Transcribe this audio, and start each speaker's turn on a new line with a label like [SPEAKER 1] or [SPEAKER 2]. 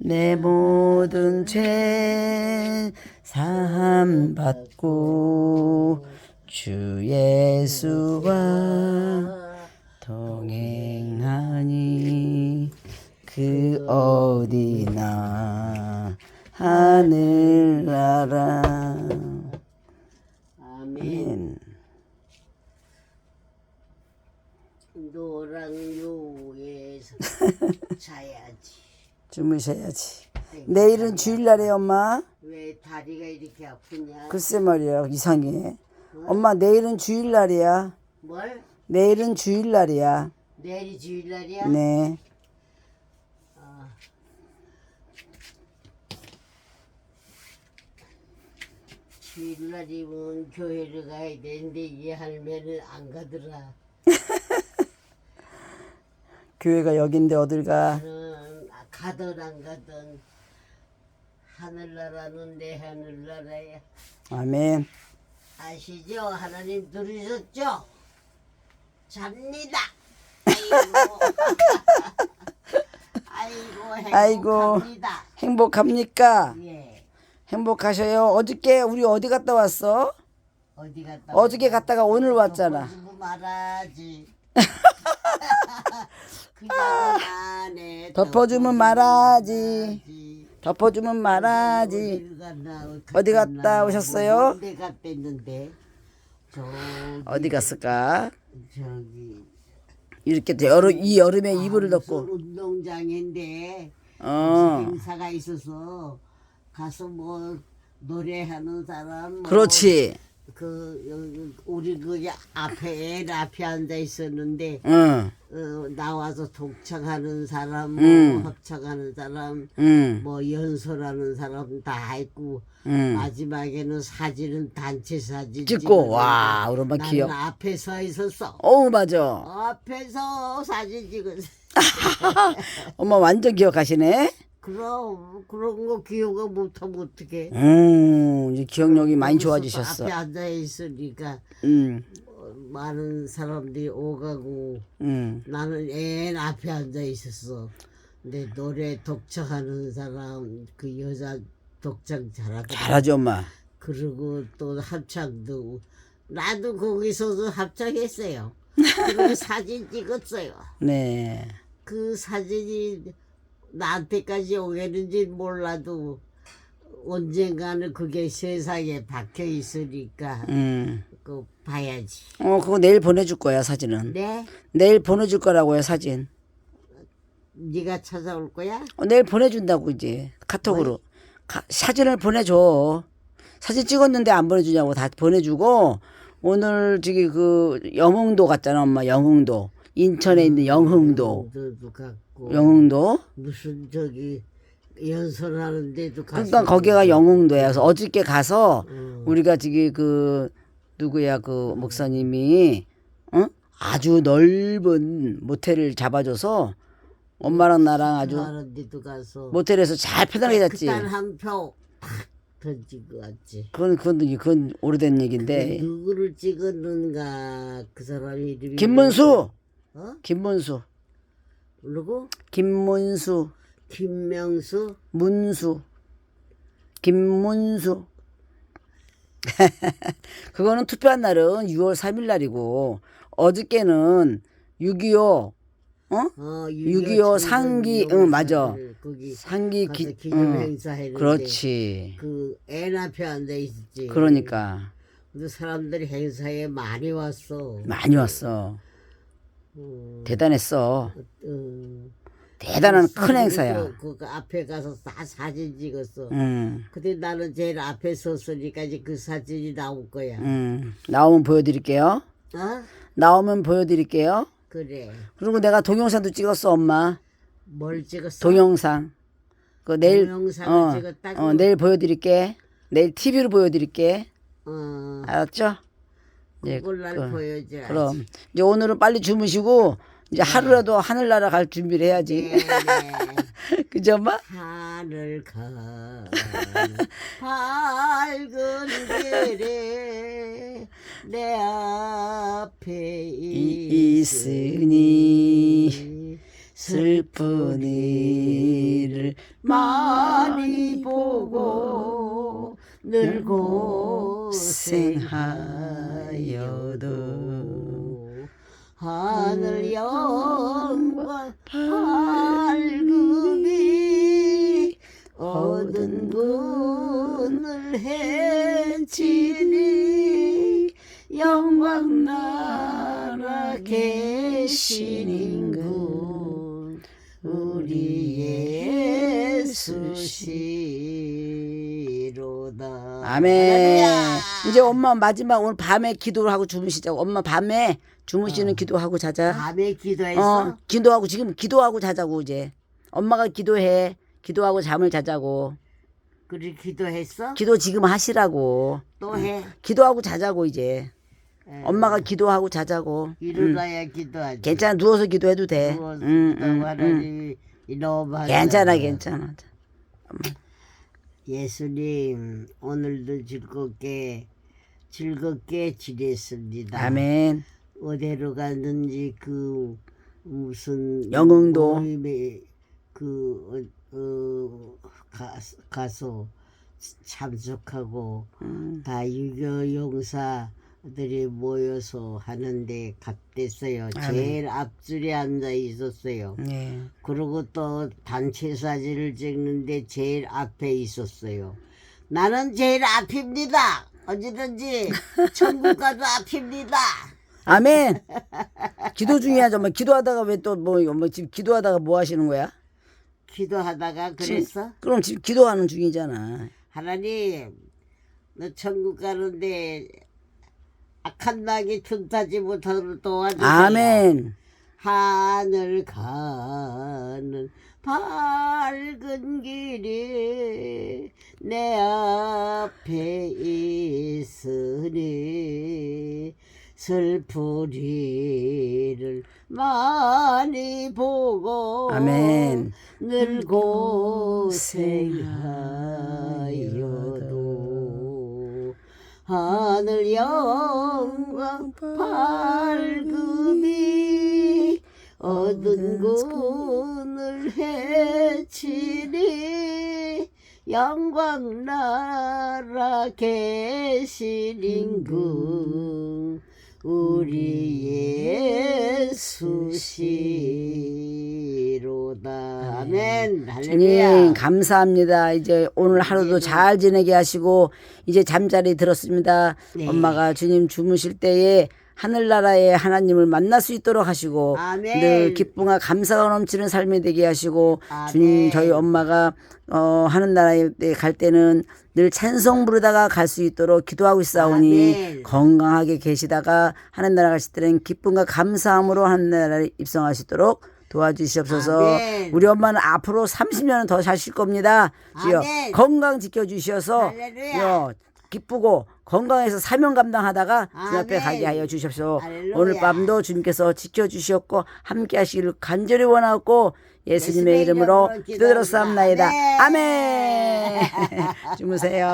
[SPEAKER 1] 내 모든 죄 사함 받고 주 예수와 동행하니 그 어디나 하늘나라
[SPEAKER 2] 아멘. 노랑 요에서 자야지.
[SPEAKER 1] 주무셔야지. 내일은 주일날에 엄마.
[SPEAKER 2] 왜 다리가 이렇게 아프냐?
[SPEAKER 1] 글쎄 말이야 이상해. 엄마 내일은 주일날이야.
[SPEAKER 2] 뭘?
[SPEAKER 1] 내일은 주일날이야.
[SPEAKER 2] 내일이 주일날이야?
[SPEAKER 1] 네.
[SPEAKER 2] 아. 주일날이면 교회를 가야 되는데 이 할매는 안 가더라.
[SPEAKER 1] 교회가 여긴데 어딜 가?
[SPEAKER 2] 나는 가든 안 가든 하늘나라는 내 하늘나라야.
[SPEAKER 1] 아멘.
[SPEAKER 2] 아시죠? 하나님 들으셨죠? 잡니다. 아이고, 아이고
[SPEAKER 1] 아이고.
[SPEAKER 2] 행복합니다.
[SPEAKER 1] 행복합니까?
[SPEAKER 2] 예.
[SPEAKER 1] 행복하셔요. 어저께 우리 어디 갔다 왔어?
[SPEAKER 2] 어디 갔다?
[SPEAKER 1] 어저께 갔다가 오늘 왔잖아.
[SPEAKER 2] 뭐 말하지. 그냥 안에
[SPEAKER 1] 덮어주면 말하지. 덮어주면 말하지.
[SPEAKER 2] 어디 갔나?
[SPEAKER 1] 어디 갔다 오셨어요?
[SPEAKER 2] 어디 갔댔는데? 저
[SPEAKER 1] 어디 갔을까?
[SPEAKER 2] 저기
[SPEAKER 1] 이렇게 여름 이 여름에 이불을
[SPEAKER 2] 무슨
[SPEAKER 1] 덮고.
[SPEAKER 2] 운동장인데
[SPEAKER 1] 어.
[SPEAKER 2] 행사가 있어서 가서 뭐 노래하는 사람 뭐
[SPEAKER 1] 그렇지.
[SPEAKER 2] 그 여기 우리 그 앞에 애 앞에 앉아 있었는데
[SPEAKER 1] 응.
[SPEAKER 2] 어, 나와서 독창하는 사람 뭐
[SPEAKER 1] 음.
[SPEAKER 2] 합창하는 사람
[SPEAKER 1] 응.
[SPEAKER 2] 뭐 연설하는 사람 다 있고
[SPEAKER 1] 응.
[SPEAKER 2] 마지막에는 사진은 단체 사진
[SPEAKER 1] 찍고, 와, 오랜만
[SPEAKER 2] 나는
[SPEAKER 1] 기억.
[SPEAKER 2] 앞에 서 있었어
[SPEAKER 1] 어우 맞아.
[SPEAKER 2] 앞에서 사진 찍었어
[SPEAKER 1] 엄마 완전 기억하시네.
[SPEAKER 2] 그럼 그런 거 기억을 못하면 어떡해
[SPEAKER 1] 음, 이제 기억력이 많이 좋아지셨어.
[SPEAKER 2] 앞에 앉아 있으니까
[SPEAKER 1] 음,
[SPEAKER 2] 어, 많은 사람들이 오가고
[SPEAKER 1] 음.
[SPEAKER 2] 나는 애 앞에 앉아 있었어. 근데 노래 독창하는 사람 그 여자 독창 잘하고
[SPEAKER 1] 잘하죠, 엄마.
[SPEAKER 2] 그리고 또 합창도 나도 거기서도 합창했어요. 그리고 사진 찍었어요.
[SPEAKER 1] 네.
[SPEAKER 2] 그 사진이 나한테까지 오겠는지 몰라도 언젠가는 그게 세상에 박혀 있으니까
[SPEAKER 1] 음.
[SPEAKER 2] 그 봐야지.
[SPEAKER 1] 어, 그거 내일 보내줄 거야, 사진은.
[SPEAKER 2] 네?
[SPEAKER 1] 내일 보내줄 거라고요, 사진.
[SPEAKER 2] 네가 찾아올 거야?
[SPEAKER 1] 어, 내일 보내준다고, 이제. 카톡으로. 가- 사진을 보내줘. 사진 찍었는데 안 보내주냐고 다 보내주고, 오늘 저기 그 영흥도 갔잖아, 엄마, 영흥도. 인천에 있는 영흥도.
[SPEAKER 2] 너도 갖고
[SPEAKER 1] 영흥도.
[SPEAKER 2] 무슨 저기 연설하는 데도
[SPEAKER 1] 그러니까 거기가 영흥도야. 그래서 어저께 가서
[SPEAKER 2] 음.
[SPEAKER 1] 우리가 저기 그 누구야 그 목사님이 어? 아주 넓은 모텔을 잡아줘서 엄마랑 나랑 아주
[SPEAKER 2] 하는 데도 가서
[SPEAKER 1] 모텔에서 잘 편하게 잤지.
[SPEAKER 2] 그딴 던지고 왔지.
[SPEAKER 1] 그건 그건 그건 오래된 얘긴데
[SPEAKER 2] 누구를 찍었는가 그 사람 이름이
[SPEAKER 1] 김문수,
[SPEAKER 2] 어?
[SPEAKER 1] 김문수,
[SPEAKER 2] 누구?
[SPEAKER 1] 김문수,
[SPEAKER 2] 김명수?
[SPEAKER 1] 문수, 김문수. 그거는 투표한 날은 6월 3일 날이고 어저께는 6.25 어?
[SPEAKER 2] 어,
[SPEAKER 1] 6.25 상기, 응, 맞아. 상기 기, 응. 그렇지.
[SPEAKER 2] 그애 앞에 앉아 있었지.
[SPEAKER 1] 그러니까
[SPEAKER 2] 근데 사람들이 행사에 많이 왔어.
[SPEAKER 1] 많이 왔어.
[SPEAKER 2] 음,
[SPEAKER 1] 대단했어.
[SPEAKER 2] 음.
[SPEAKER 1] 대단한 큰 행사야.
[SPEAKER 2] 그, 그 앞에 가서 다 사진 찍었어.
[SPEAKER 1] 응,
[SPEAKER 2] 근데 나는 제일 앞에 섰으니까 이제 그 사진이 나올 거야.
[SPEAKER 1] 응. 나오면 보여드릴게요.
[SPEAKER 2] 어?
[SPEAKER 1] 나오면 보여드릴게요.
[SPEAKER 2] 그래.
[SPEAKER 1] 그리고 내가 동영상도 찍었어, 엄마.
[SPEAKER 2] 뭘 찍었어?
[SPEAKER 1] 동영상. 그 내일
[SPEAKER 2] 동영상을
[SPEAKER 1] 어,
[SPEAKER 2] 찍었다고?
[SPEAKER 1] 어, 내일 보여드릴게. 내일 TV로 보여드릴게.
[SPEAKER 2] 어,
[SPEAKER 1] 알았죠? 이제
[SPEAKER 2] 그걸 날
[SPEAKER 1] 그-
[SPEAKER 2] 보여줘야지.
[SPEAKER 1] 그럼 이제 오늘은 빨리 주무시고 이제 하루라도 하늘나라 갈 준비를 해야지.
[SPEAKER 2] 네, 네.
[SPEAKER 1] 그죠, 엄마?
[SPEAKER 2] 하늘 가 밝은 길에 내 앞에
[SPEAKER 1] 이- 있으니 슬픈 일을
[SPEAKER 2] 많이 보고 늘고 생하여도 하늘 영광 밝음이 얻은 군을 해치니 영광 나라 계시는군. 우리 예수시로다
[SPEAKER 1] 아멘.
[SPEAKER 2] 할렐루야.
[SPEAKER 1] 이제 엄마 마지막 오늘 밤에 기도를 하고 주무시자고. 엄마 밤에 주무시는 기도하고 자자.
[SPEAKER 2] 밤에 기도했어?
[SPEAKER 1] 어, 기도하고 지금 기도하고 자자고 이제. 엄마가 기도해. 기도하고 잠을 자자고.
[SPEAKER 2] 그래 기도했어?
[SPEAKER 1] 기도 지금 하시라고.
[SPEAKER 2] 또 해.
[SPEAKER 1] 기도하고 자자고 이제.
[SPEAKER 2] 에,
[SPEAKER 1] 엄마가 기도하고 자자고.
[SPEAKER 2] 일어나야 기도하지.
[SPEAKER 1] 괜찮아. 누워서 기도해도 돼.
[SPEAKER 2] 누워서
[SPEAKER 1] 응.
[SPEAKER 2] 하나님이 너무
[SPEAKER 1] 괜찮아, 괜찮아.
[SPEAKER 2] 예수님 오늘도 즐겁게 즐겁게 지냈습니다.
[SPEAKER 1] 아멘.
[SPEAKER 2] 어디로 갔는지 그 무슨
[SPEAKER 1] 영흥도.
[SPEAKER 2] 모임에 그 어, 어, 가, 가서 참석하고
[SPEAKER 1] 음,
[SPEAKER 2] 다 유교 용사 들이 모여서 하는데 갔댔어요.
[SPEAKER 1] 아멘.
[SPEAKER 2] 제일 앞줄에 앉아 있었어요.
[SPEAKER 1] 네.
[SPEAKER 2] 그리고 또 단체 사진을 찍는데 제일 앞에 있었어요. 나는 제일 앞입니다. 어디든지 천국 가도 앞입니다.
[SPEAKER 1] 아멘. 기도 중이야, 정말. 기도하다가 왜 또 뭐, 뭐, 지금 기도하다가 뭐 하시는 거야?
[SPEAKER 2] 기도하다가 그랬어?
[SPEAKER 1] 그럼 지금 기도하는 중이잖아.
[SPEAKER 2] 하나님, 너 천국 가는데 악한 낙이 틈타지 못하도록 도와주세요.
[SPEAKER 1] 아멘.
[SPEAKER 2] 하늘 가는 밝은 길이 내 앞에 있으니 일을 많이 보고
[SPEAKER 1] 아멘.
[SPEAKER 2] 늘 고생하여도 하늘 영광 밝음이 얻은 군을 해치니 영광 나라 계시는군 우리 예수시로다 아멘
[SPEAKER 1] 주님
[SPEAKER 2] 할렐루야
[SPEAKER 1] 감사합니다. 이제 오늘 하루도 잘 지내게 하시고 이제 잠자리 들었습니다.
[SPEAKER 2] 네.
[SPEAKER 1] 엄마가 주님 주무실 때에 하늘나라의 하나님을 만날 수 있도록 하시고
[SPEAKER 2] 아멘.
[SPEAKER 1] 늘 기쁨과 감사가 넘치는 삶이 되게 하시고
[SPEAKER 2] 아멘.
[SPEAKER 1] 주님 저희 엄마가 어 하늘나라에 갈 때는 늘 찬송 부르다가 갈 수 있도록 기도하고 있사오니
[SPEAKER 2] 아멘.
[SPEAKER 1] 건강하게 계시다가 하늘나라 가실 때는 기쁨과 감사함으로 하늘나라에 입성하시도록 도와주시옵소서.
[SPEAKER 2] 아멘.
[SPEAKER 1] 우리 엄마는 앞으로 30년은 더 사실 겁니다. 주여
[SPEAKER 2] 아멘.
[SPEAKER 1] 건강 지켜주셔서
[SPEAKER 2] 할렐루야.
[SPEAKER 1] 주여 기쁘고 건강해서 사명 감당하다가 주 앞에
[SPEAKER 2] 아멘.
[SPEAKER 1] 가게 하여 주십시오.
[SPEAKER 2] 할렐루야.
[SPEAKER 1] 오늘 밤도 주님께서 지켜주시었고 함께 하시기를 간절히 원하고 예수님의
[SPEAKER 2] 예수님의
[SPEAKER 1] 이름으로
[SPEAKER 2] 이름으로
[SPEAKER 1] 기도드렸사옵나이다.
[SPEAKER 2] 기도합니다.
[SPEAKER 1] 아멘. 주무세요.